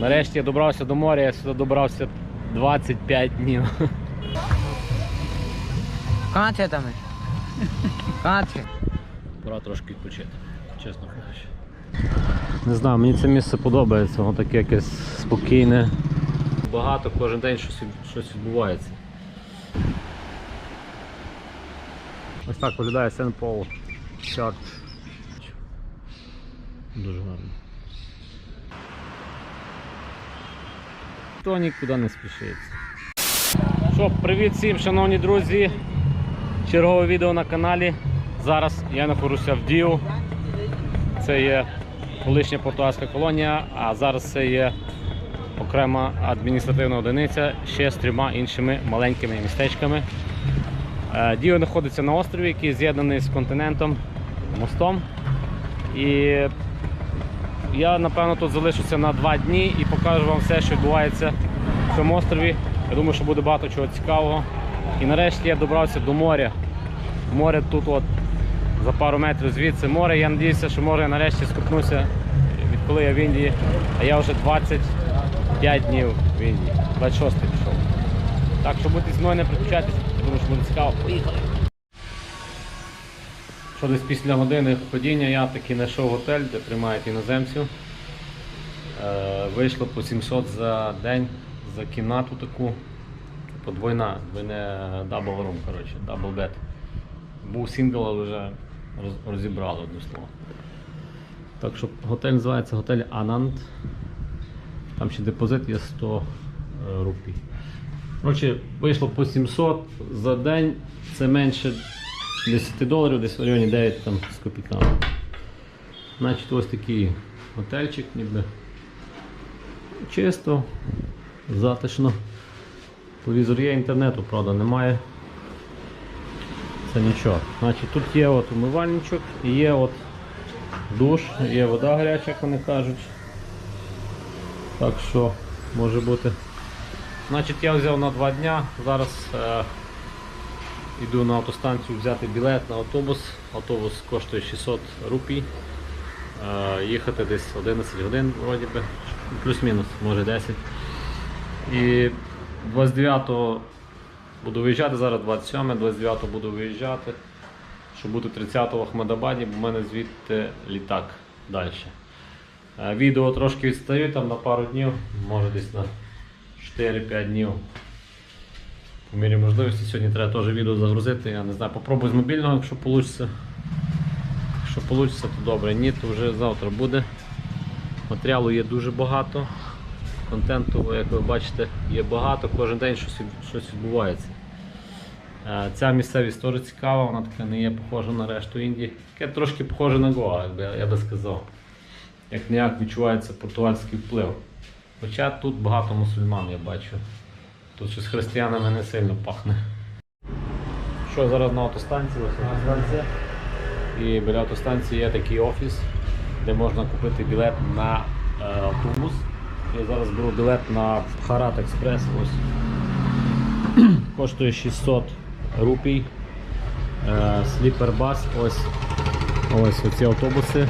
Нарешті я добрався до моря, я сюди добрався 25 днів. Канати там. Канати. Пора трошки відпочити, чесно кажучи. Не знаю, мені це місце подобається, воно таке якесь спокійне. Багато кожен день щось, щось відбувається. Ось так виглядає Сен Пол Чарч. Дуже гарно. Хто нікуди не спішиться. Що, привіт всім, шановні друзі. Чергове відео на каналі. Зараз я знаходжуся в Діу. Це є колишня португальська колонія, а зараз це є окрема адміністративна одиниця ще з трьома іншими маленькими містечками. Е, Діо знаходиться на острові, який з'єднаний з континентом мостом. І я напевно тут залишуся на два дні і покажу вам все, що відбувається в цьому острові. Я думаю, що буде багато чого цікавого. І нарешті я добрався до моря. Море тут от за пару метрів звідси море. Я сподіваюся, що може я нарешті скупнуся, відколи я в Індії. А я вже 25 днів в Індії. 26 пішов. Так що будьте зі мною не приключайтесь, я думаю, що буде цікаво. Поїхали! Що десь після години ходіння я таки знайшов готель, де приймають іноземців. Е, вийшло по 700 за день за кімнату таку. Подвойна, двойне дабл рум, коротше, дабл бед. Був сингл, але вже роз- розібрали одне слово. Так що готель називається готель Анант. Там ще депозит є 100 е, рупій. Коротше, вийшло по 700 за день, це менше 10 доларів, десь в районі 9 там, з копійками. Значить, ось такий готельчик, ніби чисто, затишно. Телевізор є, інтернету, правда, немає. Це нічого. Значить, тут є от умивальничок, є от душ, є вода гаряча, як вони кажуть. Так що може бути. Значить, я взяв на два дня. Зараз е, йду на автостанцію взяти білет на автобус. Автобус коштує 600 рупій. Е, їхати десь 11 годин, вроді би, плюс-мінус, може 10. І 29-го буду виїжджати, зараз 27, 29-го буду виїжджати, щоб бути 30-го в Ахмедабаді, бо в мене звідти літак далі. Е, Відео трошки відстаю там на пару днів, може десь на 4-5 днів. По мірі можливості сьогодні треба теж відео загрузити. Я не знаю, попробую з мобільного, якщо вийде. Якщо вийде, то добре. Ні, то вже завтра буде. Матеріалу є дуже багато. Контенту, як ви бачите, є багато, кожен день щось, щось відбувається. Е, Ця місцевість теж цікава, вона така не є похожа на решту Індії. Таке трошки похоже на Гоа, я- би сказав. Як ніяк відчувається португальський вплив. Хоча тут багато мусульман, я бачу. Тут щось християнами не сильно пахне. Що зараз на автостанції, ось автостанція. І біля автостанції є такий офіс, де можна купити білет на е, автобус. Я зараз беру білет на Харат Експрес. Ось. Коштує 600 рупій. Е, Сліпер бас. Ось ось оці автобуси.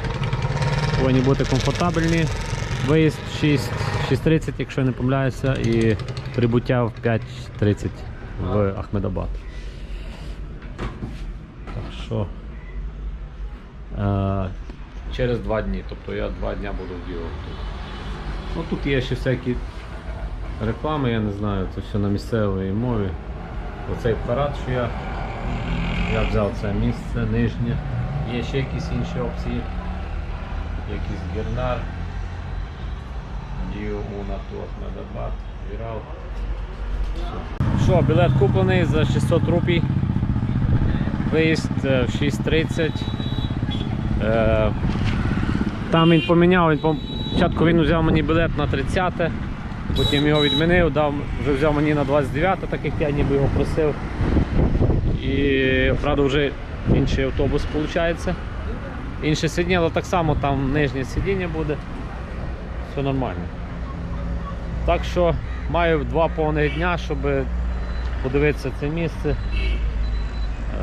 Повинні бути комфортабельні. Виїзд 6, 6.30, якщо я не помиляюся, і прибуття в 5.30 в Ахмедабад. Так що е, через два дні, тобто я два дні буду в Діо тут. Ну, тут є ще всякі реклами, я не знаю, це все на місцевій мові. Оцей парад, що я, я взяв це місце нижнє. Є ще якісь інші опції. Якийсь гернар. Діо Уна Туат Медабат, Вірал. Що, білет куплений за 600 рупій. Виїзд е, в 6.30. Е, Там він поміняв, він спочатку він взяв мені білет на 30, потім його відмінив, дав, вже взяв мені на 29, так як я ніби його просив. І правда вже інший автобус виходить. Інше сидіння, але так само там нижнє сидіння буде. Все нормально. Так що маю два повних дня, щоб подивитися це місце,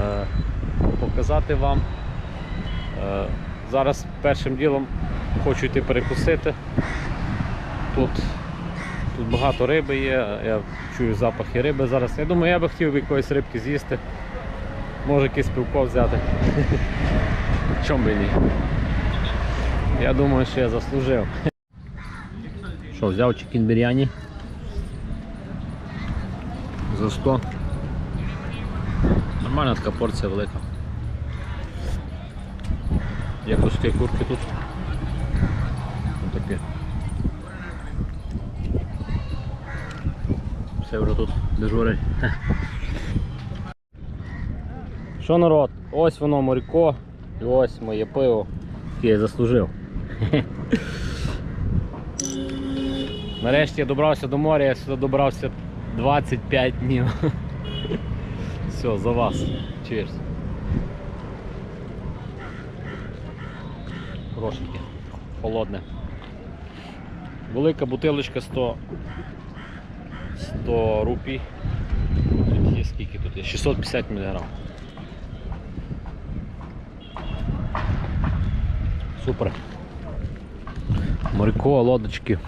е, показати вам. Е, Зараз першим ділом хочу йти перекусити. Тут, тут багато риби є, я чую запахи риби зараз. Я думаю, я би хотів якоїсь рибки з'їсти. Може якийсь пивко взяти. Чом би ні? Я думаю, що я заслужив. Що, взяв чикін бір'яні? За 100. Нормальна така порція велика. Є куски курки тут. Ось такі. Все вже тут дежурить. Що народ? Ось воно морько і ось моє пиво, яке я заслужив. Нарешті я добрався до моря, я сюди добрався 25 днів. Все, за вас. Cheers. Хорошеньке, холодне. Велика бутилочка 100 100 рупій. Тут є скільки тут є? 650 мг. Супер. Морько, лодочки.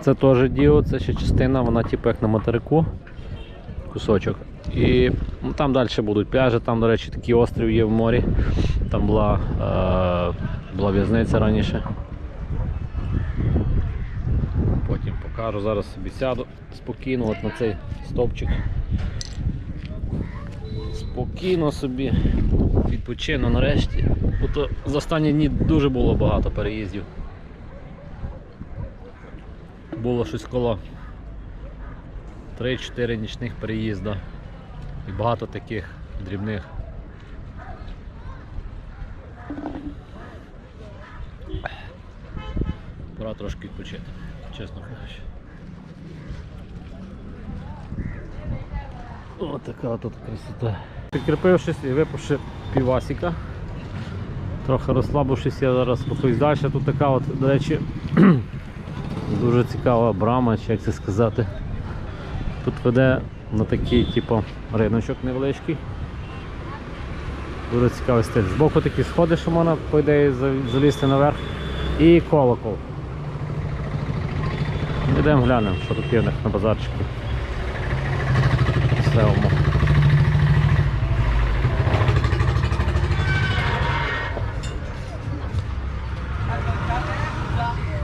Це теж діо, це ще частина, вона типу як на материку. Кусочок. І ну, там далі будуть пляжі, там, до речі, такий острів є в морі. Там була, е, була в'язниця раніше. Потім покажу, зараз собі сяду спокійно от на цей стовпчик. Спокійно собі відпочину нарешті. Бо то за останні дні дуже було багато переїздів. Було щось коло 3-4 нічних переїзда. І багато таких дрібних. Пора трошки відпочити, чесно кажучи. Ось така тут красота. Підкріпившись і випивши півасіка. Трохи розслабившись, я зараз рухаюсь далі. Тут така от, до речі, дуже цікава брама, чи як це сказати. Тут веде на такий типу, риночок невеличкий. Дуже цікавий стиль. Збоку такі сходи, що можна, по ідеї, залізти наверх. І колокол. Йдемо глянемо, що тут є в них на базарчику. Севому.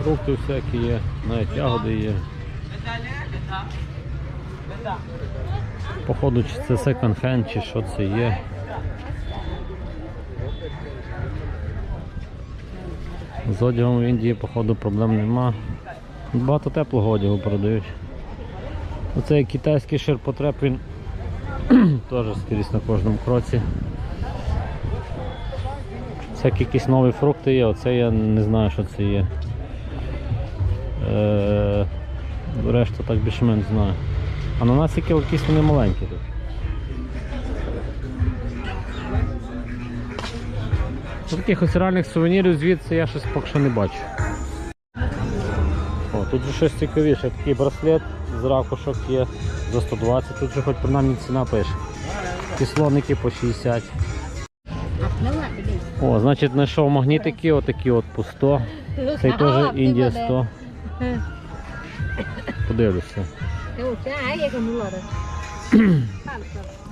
Фрукти всякі є, навіть ягоди є. Походу, чи це секонд-хенд, чи що це є. З одягом в Індії, походу, проблем нема. Багато теплого одягу продають. Оцей китайський ширпотреб, він теж скрізь на кожному кроці. Всякі якісь нові фрукти є, оце я не знаю, що це є. Е, решта так більш-менш знаю. Ананасики якісь вони маленькі тут. Ну, Таких ось реальних сувенірів звідси я щось поки що не бачу. О, тут же щось цікавіше, такий браслет з ракушок є за 120, тут же хоч принаймні ціна пише. Кислоники по 60. О, значить знайшов магнітики, отакі от по 100. Цей теж Індія 100. Подивлюся.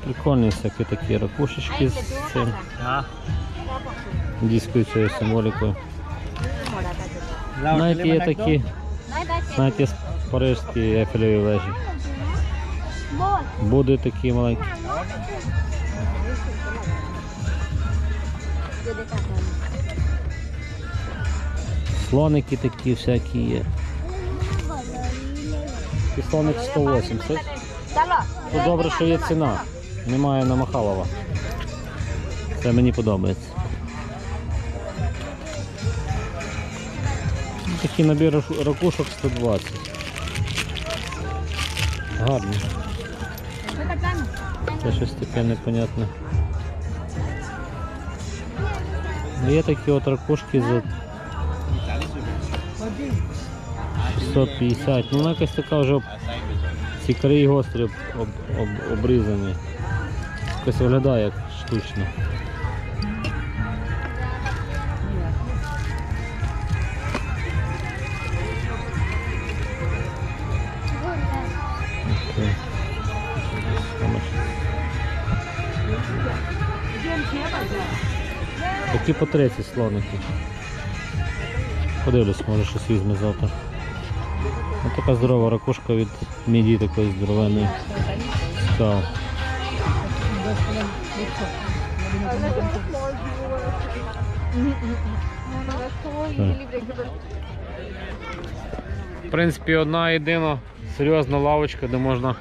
Прикольні всякі такі ракушечки з цим індійською цією символікою. Навіть є такі, є парижські ефелеві вежі. Буди такі маленькі. Слоники такі всякі є. І слоник 180. Ну добре, що є ціна. Немає на Махалова. Це мені подобається. Такий набір раку- ракушок 120. Гарно. Це щось таке непонятне. Є такі от ракушки за 650. Ну вона якась така вже об... ці краї гострі об... Об... Об... обрізані. Якось виглядає як штучно. Такі по 30 слоники. Подивлюсь, може щось візьме завтра. Така здорова ракушка від міді такої здоровенної. Цікаво. В принципі, одна єдина серйозна лавочка, де можна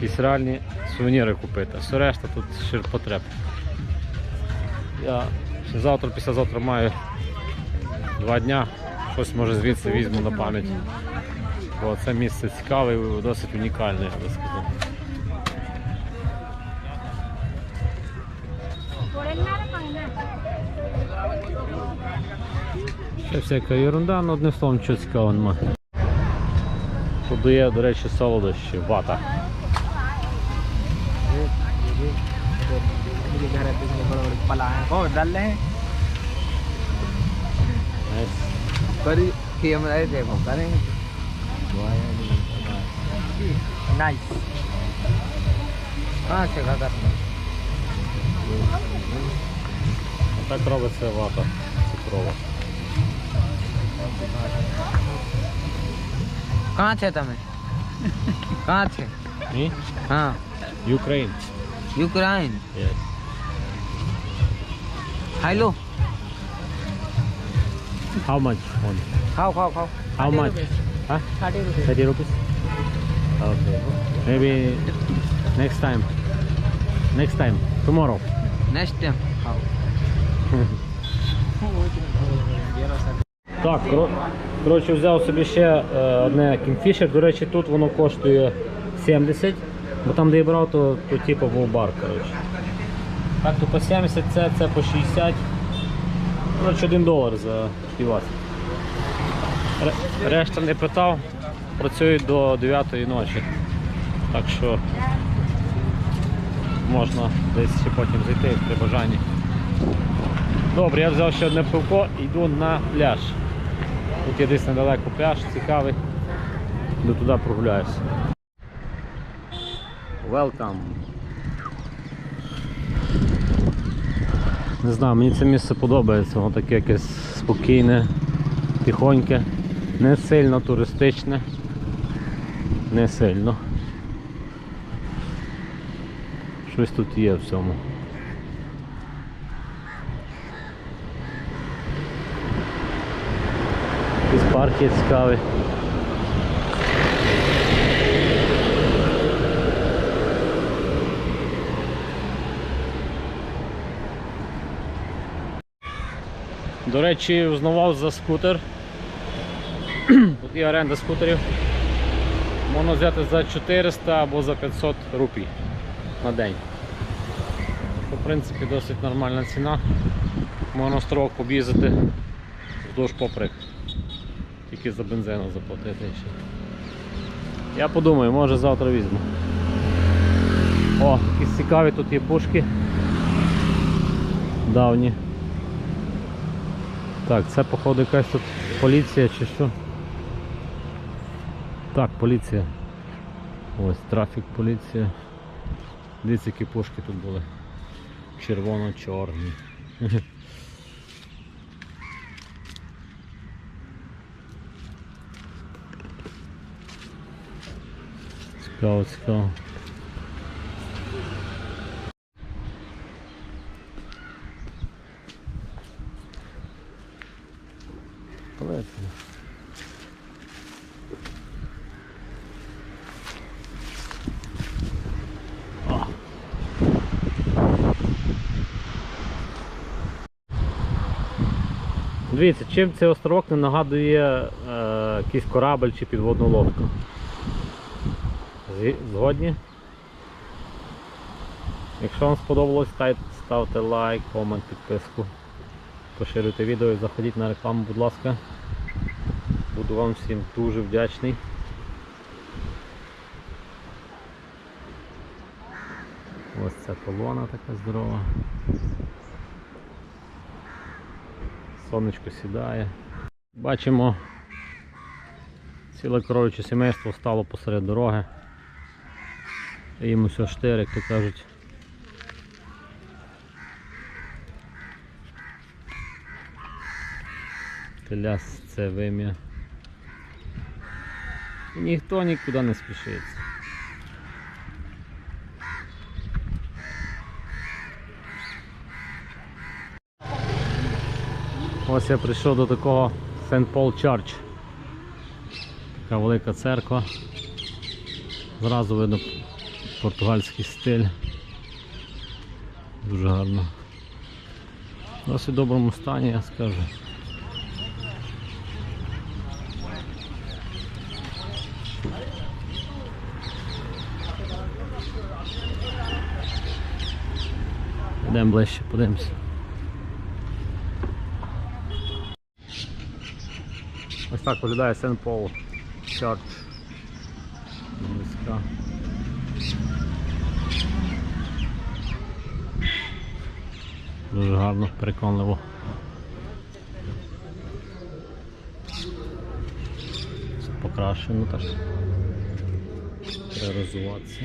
якісь реальні сувеніри купити. Все решта тут ширпотреб. Я завтра, післязавтра маю два дня. Щось може звідси візьму на пам'ять. Бо це місце цікаве і досить унікальне, я би сказав. Ще всяка ерунда, але одним словом нічого цікавого немає. Подає, до речі, солодощі, вата. मेरे घर पे इतने बड़े बड़े पला हैं और डाल रहे हैं Ось. पर खेम रहे थे वो करेंगे नाइस कहाँ से खा करना Так робиться вата цукрова. कहाँ थे તમે कहाँ थे І हाँ Ukraine. Ukraine Yes. Hello How much one? खाओ खाओ खाओ How much? Huh? 30 rupees. 30 rupees? Okay. Maybe next time. Next time. Tomorrow. Next time. Так, коротше, взяв собі ще е, одне кімфішер. До речі, тут воно коштує 70, бо там, де я брав, то, то типу був бар. коротше. Так, то по 70 це, це по 60. Коротше, 1 долар за півасик. Ре- Решта не питав, працюють до 9 ночі. Так що можна десь ще потім зайти при бажанні. Добре, я взяв ще одне пивко і йду на пляж. Тут є десь недалеко пляж, цікавий. Йду туди прогуляюся. Welcome. Не знаю, мені це місце подобається, воно таке якесь спокійне, тихоньке, не сильно туристичне, не сильно. Щось тут є в цьому. Якийсь парк є цікавий. До речі, узнавав за скутер. Тут є оренда скутерів. Можна взяти за 400 або за 500 рупій на день. В принципі, досить нормальна ціна. Можна строк об'їздити вздовж поприк. Тільки за бензину заплатити ще. Я подумаю, може завтра візьму. О, якісь цікаві тут є пушки. Давні. Так, це походу якась тут поліція чи що. Так, поліція. Ось трафік поліція. Дивіться, які пушки тут були. Червоно-чорні. Цікаво, цікаво. Давайте. Дивіться, чим цей островок не нагадує е, якийсь корабль чи підводну лодку. Згодні? Якщо вам сподобалось, ставте лайк, комент, підписку. Поширюйте відео і заходіть на рекламу, будь ласка. Буду вам всім дуже вдячний. Ось ця колона така здорова. сонечко сідає. Бачимо, ціле коровиче сімейство стало посеред дороги. Їм усе штири, як то кажуть. Теляс це вим'я. Ніхто нікуди не спішиться. Ось я прийшов до такого St. Paul Church. Така велика церква. Зразу видно португальський стиль. Дуже гарно. В досить доброму стані, я скажу. Йдемо ближче, подивимося. Ось так виглядає Сен Пол. Близька. Дуже гарно, переконливо. Все покрашено так. Треба розвиватися.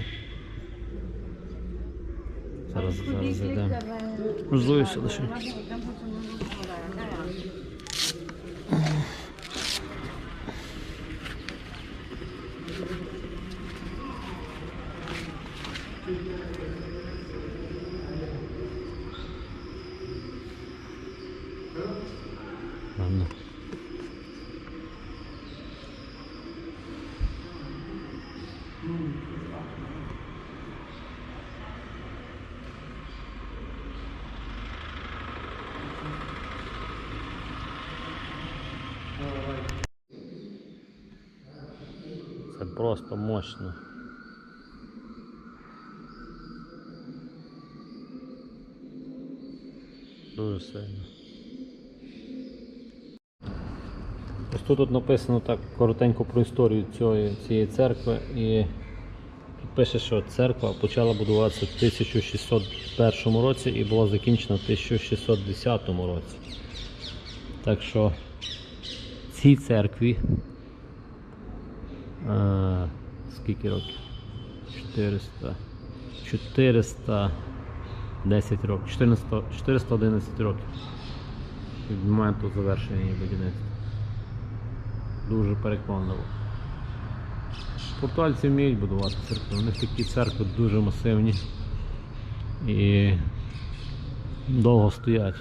Зараз, зараз зайдемо. Розуюся лише. Ладно. Це просто мощно. Дуже сильно. Тут от написано так коротенько про історію цієї, цієї церкви і тут пише, що церква почала будуватися в 1601 році і була закінчена в 1610 році. Так що цій церкві е, скільки років? 400 410 років, 400, 411 років від моменту завершення її будівництва. Дуже переконливо. Португальці вміють будувати церкви. У них такі церкви дуже масивні і довго стоять.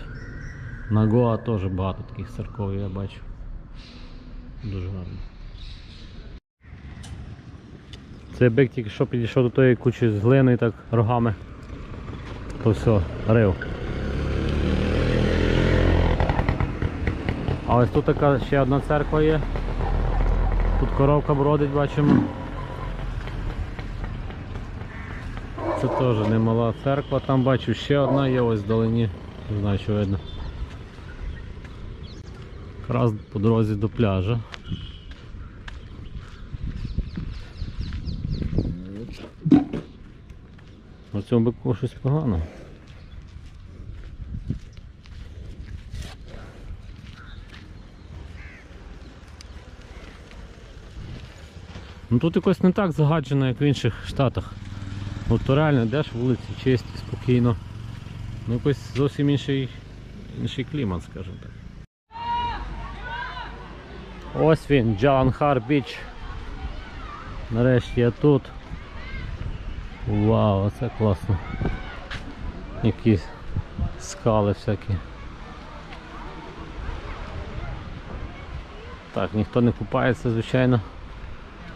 На Гоа теж багато таких церков я бачу. Дуже гарно. Цей бик тільки що підійшов до тої кучі з глини так рогами. То все, рив. А ось тут така ще одна церква є. Коровка бродить, бачимо. Це теж немала церква, там бачу ще одна є ось вдалині. Не знаю, що видно. Якраз по дорозі до пляжа. На цьому бику щось погано. Ну тут якось не так загаджено, як в інших штатах. От то реально йдеш вулиці чисті, спокійно. Ну якось зовсім інший, інший клімат, скажімо так. Ось він, Джаланхар Біч. Нарешті я тут. Вау, це класно. Якісь скали всякі. Так, ніхто не купається, звичайно.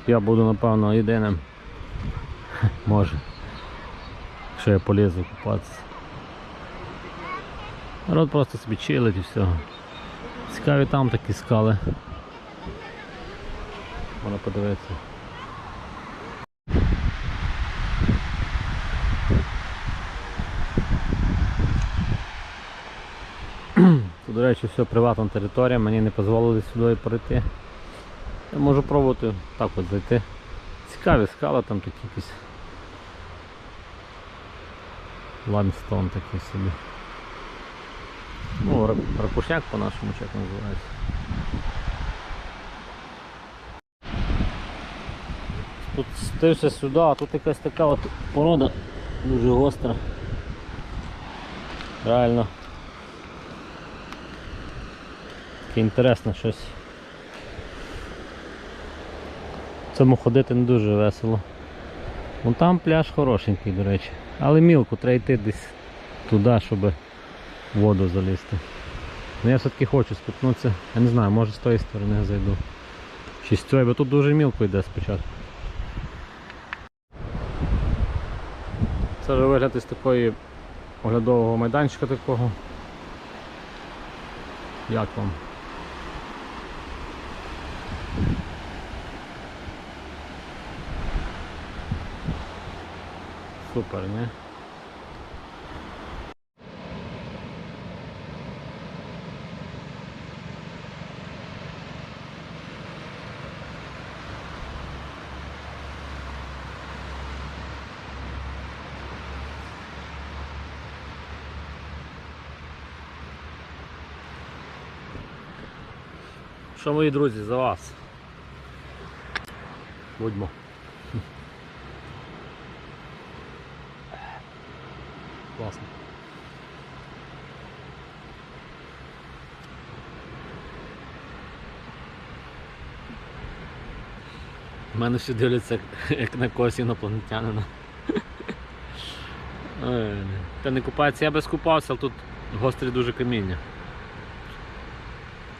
Я буду напевно єдиним. Може. Якщо я полізу купатися. Народ просто собі чилить і все. Цікаві там такі скали. Можна подивитися. Тут, до речі, все приватна територія, мені не дозволили сюди пройти. Я можу пробувати так от зайти. Цікаві скали там такі якісь. Ламстон такий собі. Ну, ракушняк по-нашому як називається. Тут стився сюди, а тут якась така от порода дуже гостра. Реально. таке інтересне щось. В цьому ходити не дуже весело. Вон там пляж хорошенький, до речі. Але мілко, треба йти десь туди, щоб в воду залізти. Ну я все-таки хочу спіткнутися. Я не знаю, може з тої сторони зайду. Чи з цієї, бо тут дуже мілко йде спочатку. Це вже вигляд із такої оглядового майданчика такого. Як вам? Супер, не? Що, мої друзі, за вас? Будьмо. Класно. У мене всі дивляться як- на когось інопланетянина. Та не купається, я би скупався, але тут гострі дуже каміння.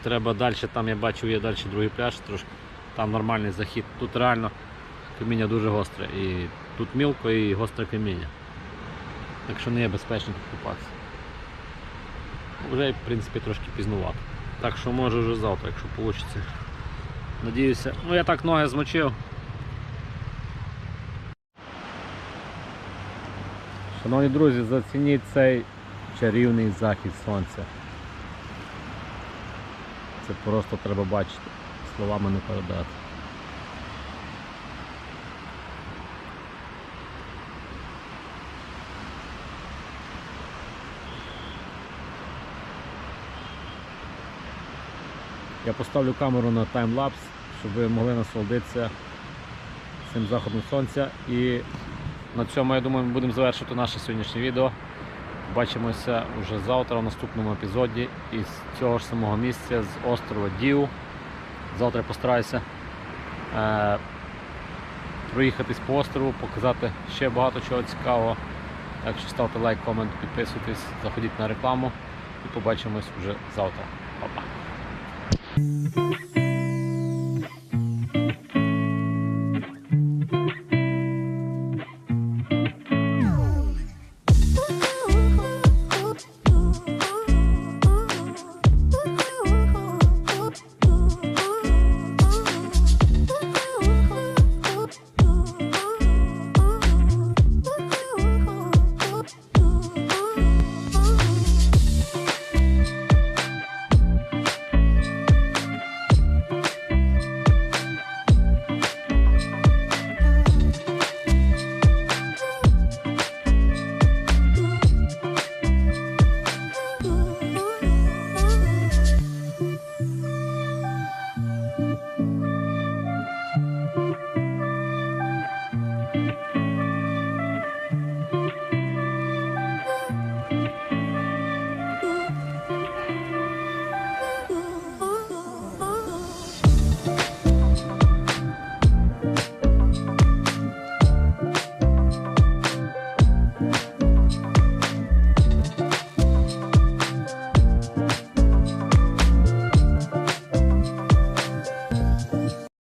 Треба далі, там я бачив, є далі другий пляж, трошки там нормальний захід. Тут реально каміння дуже гостре. І тут мілко і гостре каміння. Так що не є безпечно тут купатися. Вже в принципі трошки пізнувато. Так що може вже завтра, якщо вийде. Надіюся. Ну я так ноги змочив. Шановні друзі, зацініть цей чарівний захід сонця. Це просто треба бачити. Словами не передати. Я поставлю камеру на таймлапс, щоб ви могли насолодитися цим заходом сонця. І на цьому, я думаю, ми будемо завершити наше сьогоднішнє відео. Бачимося вже завтра в наступному епізоді із цього ж самого місця з острова Діу. Завтра я постараюся е, проїхатись по острову, показати ще багато чого цікавого. Так що ставте лайк, комент, підписуйтесь, заходіть на рекламу і побачимось вже завтра. Па-па. Thank you.